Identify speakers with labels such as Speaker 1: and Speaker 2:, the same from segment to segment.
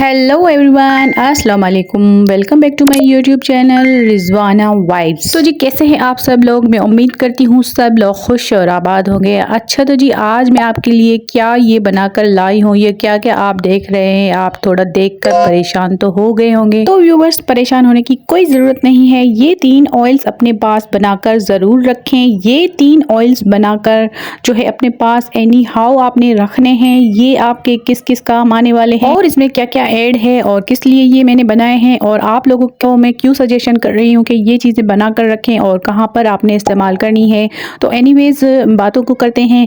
Speaker 1: Hello everyone अस्सलाम वालेकुम welcome back to my YouTube channel Rizwana vibes तो जी कैसे हैं आप सब लोग? मैं उम्मीद करती हूँ सब लोग खुश और आबाद होंगे। अच्छा तो जी आज मैं आपके लिए क्या ये बनाकर लाई हूँ? ये क्या क्या आप देख रहे हैं? आप थोड़ा देखकर परेशान तो हो गए होंगे। तो व्यूवर्स परेशान होने की कोई ज़रूरत नहीं है। ये तीन ऑयल्स अपने पास बनाकर ज़रूर रखें। ये तीन ऑयल्स बनाकर जो है अपने पास एनी हाउ आपने रखने हैं। ये आपके किस किस काम आने वाले हैं? और इसमें क्या क्या ऐड है और किस लिए ये मैंने बनाए हैं और आप लोगों को मैं क्यों सजेशन कर रही हूँ कि ये चीज़ें बना कर रखें और कहाँ पर आपने इस्तेमाल करनी है? तो एनीवेज बातों को करते हैं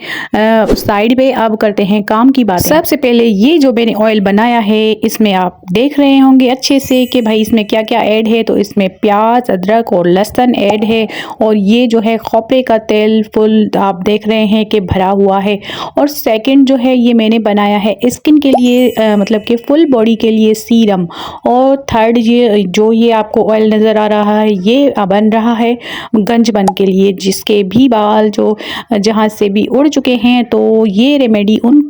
Speaker 1: साइड पे अब करते हैं काम की बात। सबसे पहले ये जो मैंने ऑयल बनाया है इसमें आप देख रहे होंगे अच्छे से कि भाई इसमें क्या क्या ऐड है। तो इसमें प्याज अदरक और लहसन ऐड है और ये जो है खोपरे का तेल फुल आप देख रहे हैं कि भरा हुआ है। और सेकंड जो है ये मैंने बनाया है स्किन के लिए आ, मतलब कि फुल बॉडी बॉडी के लिए सीरम और थर्ड ये, जो ये आपको ऑयल नज़र आ रहा है, ये बन रहा है गंजबन के लिए, जिसके भी बाल जो, जहाँ से भी उड़ चुके हैं तो ये रेमेडी उन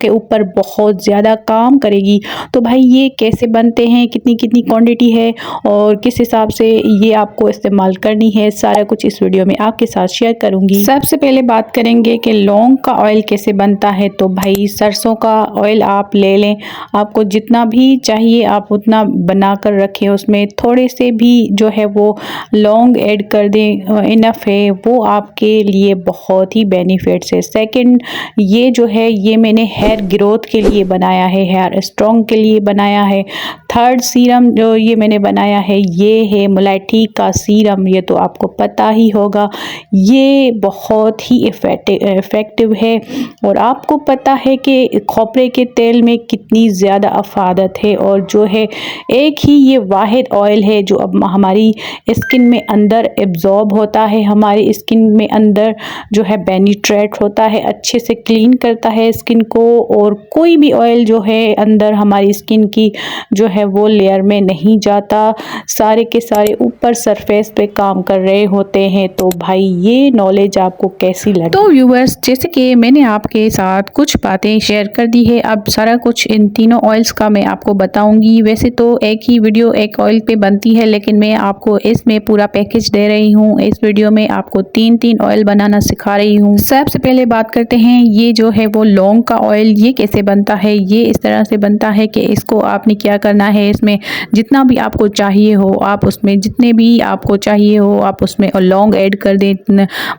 Speaker 1: के ऊपर बहुत ज़्यादा काम करेगी। तो भाई ये कैसे बनते हैं कितनी कितनी क्वांटिटी है, और किस हिसाब से ये आपको इस्तेमाल करनी है, सारा कुछ इस वीडियो में आपके साथ शेयर करूँगी। सबसे पहले बात करेंगे कि लौंग का ऑयल कैसे बनता है तो भाई सरसों का ऑयल आप ले लें, आपको जितना जितना भी चाहिए आप उतना बना कर रखें। उसमें थोड़े से भी जो है वो लौंग ऐड कर दें इनफ है, वो आपके लिए बहुत ही बेनिफिट्स है। सेकंड ये जो है, ये मैंने हेयर ग्रोथ के लिए बनाया है हेयर स्ट्रॉन्ग के लिए बनाया है। थर्ड सीरम जो ये मैंने बनाया है, ये है मुलाठी का सीरम ये तो आपको पता ही होगा। ये बहुत ही इफ़ेक्टिव है और आपको पता है कि खोपरे के तेल में कितनी ज़्यादा अफादत है और जो है, एक ही ये वाद ऑयल है जो अब हमारी स्किन में अंदर एब्जॉर्ब होता है, हमारी स्किन में अंदर जो है बेनिट्रेट होता है, अच्छे से क्लीन करता है स्किन को और कोई भी ऑयल जो है अंदर हमारी स्किन की जो है वो लेयर में नहीं जाता। सारे के सारे ऊपर सरफेस पे काम कर रहे होते हैं। तो भाई ये नॉलेज आपको कैसी लगी? तो व्यूवर्स जैसे कि मैंने आपके साथ कुछ बातें शेयर कर दी है, अब सारा कुछ इन तीनों ऑयल्स का मैं आपको बताऊँगी। वैसे तो एक ही वीडियो एक ऑयल पे बनती है, लेकिन मैं आपको इसमें पूरा पैकेज दे रही हूँ। इस वीडियो में आपको तीन तीन ऑयल बनाना सिखा रही हूँ। सबसे पहले बात करते हैं, ये जो है वो लौंग का ऑयल ये कैसे बनता है? ये इस तरह से बनता है कि इसको आपने क्या करना है? इसमें जितना भी आपको चाहिए हो, आप उसमें जितने भी आपको चाहिए हो, आप उसमें लौंग ऐड कर दें।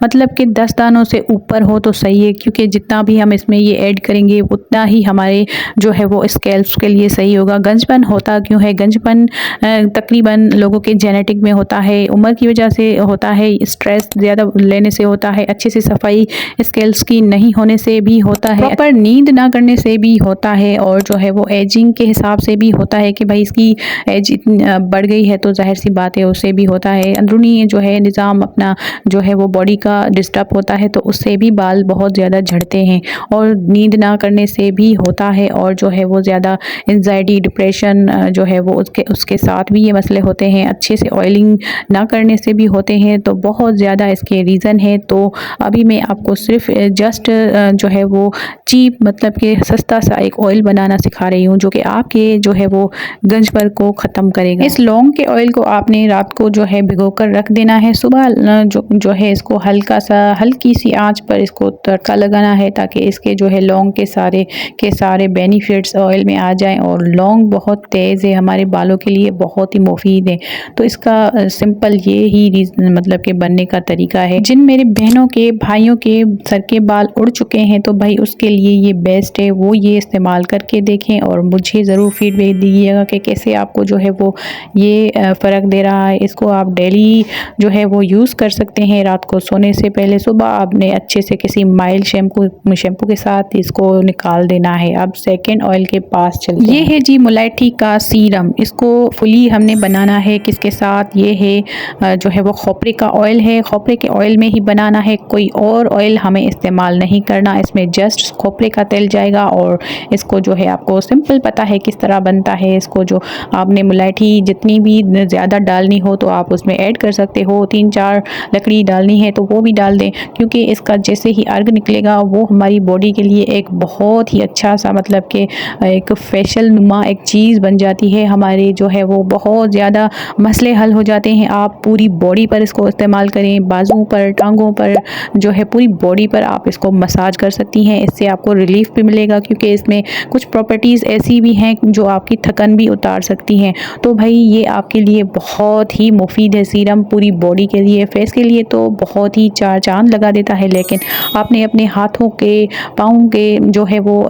Speaker 1: मतलब कि दस दानों से ऊपर हो तो सही है, क्योंकि जितना भी हम इसमें ये ऐड करेंगे, उतना ही हमारे जो है वो स्केल्स के लिए सही होगा। गंजपन होता क्यों है? गंजपन तकरीबन लोगों के जेनेटिक में होता है। उम्र की वजह से होता है। स्ट्रेस ज़्यादा लेने से होता है। अच्छे से सफ़ाई स्केल्स की नहीं होने से भी होता है। पर नींद ना करने से भी होता है और जो है वो एजिंग के हिसाब से भी होता है कि भाई इसकी एज बढ़ गई है तो ज़ाहिर सी बात है उससे भी होता है। अंदरूनी जो है निज़ाम अपना जो है वो बॉडी का डिस्टर्ब होता है तो उससे भी बाल बहुत ज़्यादा झड़ते हैं और नींद ना करने से भी होता है और जो है वो ज़्यादा एनजाइटी डिप्रेशन जो है वो उसके उसके साथ भी ये मसले होते हैं। अच्छे से ऑयलिंग ना करने से भी होते हैं। तो बहुत ज़्यादा इसके रीज़न है। तो अभी मैं आपको सिर्फ़ जस्ट जो है वो चीप मतलब कि सस्ता सा एक ऑयल बनाना सिखा रही हूँ, जो कि आपके जो है वो गंज पर को ख़त्म करेगा। इस लौंग के ऑयल को आपने रात को जो है भिगो कर रख देना है। सुबह जो जो है इसको हल्का सा, हल्की सी आँच पर इसको तड़का लगाना है, ताकि इसके जो है लौंग के सारे के सारे बेनिफिट्स ऑयल में आ जाएँ। और लौंग बहुत तेज़ है, हमारे बालों के लिए बहुत ही मुफीद है। तो इसका सिंपल ये ही रीजन मतलब के बनने का तरीका है। जिन मेरे बहनों के, भाइयों के सर के बाल उड़ चुके हैं तो भाई उसके लिए ये बेस्ट है, वो ये इस्तेमाल करके देखें और मुझे ज़रूर फीडबैक दीजिएगा कि कैसे आपको जो है वो ये फ़र्क दे रहा है। इसको आप डेली जो है वो यूज़ कर सकते हैं। रात को सोने से पहले सुबह आपने अच्छे से किसी माइल्ड शैम्पू शैम्पू के साथ इसको निकाल देना है। अब सेकेंड ऑयल के पास चल ये है जी मुलाठी का सीरम। इसको फुली हमने बनाना है, किसके साथ? ये है जो है वो खोपरे का ऑयल है। खोपरे के ऑयल में ही बनाना है। कोई और ऑयल हमें इस्तेमाल नहीं करना। इसमें जस्ट खोपरे का तेल जाएगा और इसको जो है आपको सिंपल पता है किस तरह बनता है। इसको जो आपने मुलाठी जितनी भी ज़्यादा डालनी हो तो आप उसमें ऐड कर सकते हो। तीन चार लकड़ी डालनी है तो वो भी डाल दें, क्योंकि इसका जैसे ही अर्ग निकलेगा, वो हमारी बॉडी के लिए एक बहुत ही अच्छा सा मतलब कि एक फेशियल फेशियल नुमा एक चीज़ बन जाती है। हमारे जो है वो बहुत ज़्यादा मसले हल हो जाते हैं। आप पूरी बॉडी पर इसको इस्तेमाल करें बाजुओं पर, टांगों पर, जो है पूरी बॉडी पर आप इसको मसाज कर सकती हैं। इससे आपको रिलीफ भी मिलेगा, क्योंकि इसमें कुछ प्रॉपर्टीज़ ऐसी भी हैं जो आपकी थकन भी उतार सकती हैं। तो भाई, ये आपके लिए बहुत ही मुफीद है सीरम पूरी बॉडी के लिए। फेस के लिए तो बहुत ही चार चाँद लगा देता है, लेकिन आपने अपने हाथों के, पाँव के जो है वो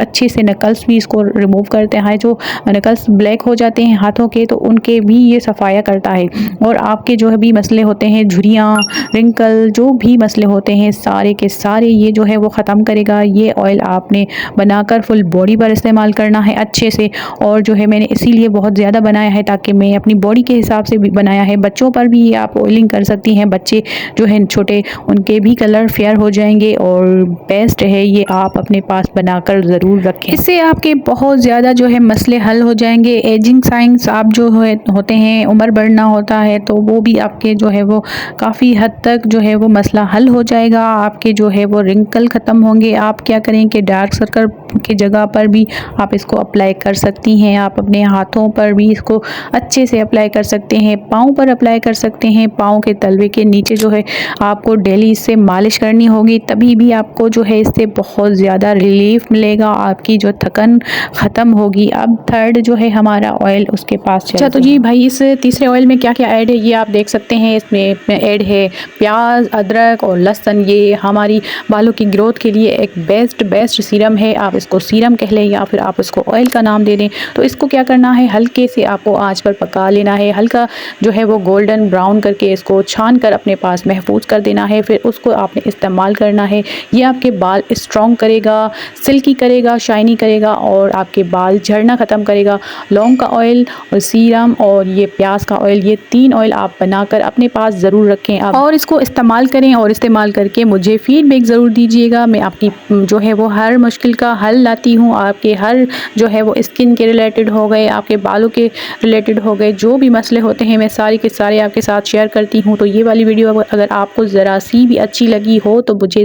Speaker 1: अच्छे से नकल्स भी इसको रिमूव करते हैं, जो नकल्स ब्लैक हो जाते हैं हाथों के तो उनके भी ये सफाया करता है। और आपके जो है भी मसले होते हैं, झुरियाँ, रिंकल, जो भी मसले होते हैं, सारे के सारे ये जो है वो ख़त्म करेगा। ये ऑयल आपने बनाकर फुल बॉडी पर इस्तेमाल करना है अच्छे से। और जो है मैंने इसीलिए बहुत ज़्यादा बनाया है, ताकि मैं अपनी बॉडी के हिसाब से भी बनाया है। बच्चों पर भी आप ऑयलिंग कर सकती हैं। बच्चे जो हैं छोटे, उनके भी कलर फेयर हो जाएँगे और बेस्ट है, ये आप अपने पास बनाकर ज़रूर रखें। इससे आपके बहुत ज़्यादा जो है मसले हल हो जाएँगे। एजिंग साइंस आप जो है होते हैं, उम्र बढ़ना होता है तो वो भी आपके जो है वो काफ़ी हद तक जो है वो मसला हल हो जाएगा। आपके जो है वो रिंकल ख़त्म होंगे। आप क्या करें कि डार्क सर्कल की जगह पर भी आप इसको अप्लाई कर सकती हैं। आप अपने हाथों पर भी इसको अच्छे से अप्लाई कर सकते हैं। पाँव पर अप्लाई कर सकते हैं। पाँव के तलवे के नीचे जो है आपको डेली इससे मालिश करनी होगी। तभी भी आपको जो है इससे बहुत ज़्यादा रिलीफ मिलेगा। आपकी जो थकन ख़त्म होगी अब थर्ड जो है हमारा ऑयल उसके पास अच्छा तो जी भाई इस तीसरे ऑयल में क्या क्या ऐड है ये आप देख सकते हैं इसमें ऐड है प्याज अदरक और लहसन। ये हमारी बालों की ग्रोथ के लिए एक बेस्ट बेस्ट सीरम है। आप इसको सीरम कह लें या फिर आप उसको ऑयल का नाम दे दें। तो इसको क्या करना है हल्के से आपको आँच पर पका लेना है। हल्का जो है वो गोल्डन ब्राउन करके इसको छान कर अपने पास महफूज कर देना है। फिर उसको आपने इस्तेमाल करना है। ये आपके बाल स्ट्रॉन्ग करेगा सिल्की करेगा शाइनी करेगा और आपके बाल झड़ना ख़त्म करेगा। लौंग का ऑयल और सीरम और ये प्याज का ऑयल ये तीन ऑयल आप बनाकर अपने पास ज़रूर रखें। आप और इसको इस्तेमाल करें और इस्तेमाल करके मुझे फीडबैक ज़रूर दीजिएगा। मैं आपकी जो है वो हर मुश्किल का हल लाती हूँ। आपके हर जो है वो स्किन के रिलेटेड हो गए, आपके बालों के रिलेटेड हो गए, जो भी मसले होते हैं मैं सारे के सारे आपके साथ शेयर करती हूँ। तो ये वाली वीडियो अगर आपको ज़रा सी भी अच्छी लगी हो तो मुझे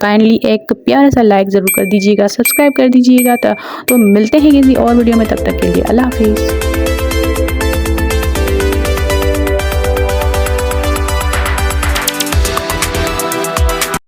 Speaker 1: काइंडली एक प्यारा सा लाइक ज़रूर कर दीजिएगा। सब्सक्राइब कर दीजिएगा तो मिलते हैं किसी और वीडियो में तब तक के लिए अल्लाह हाफिज़।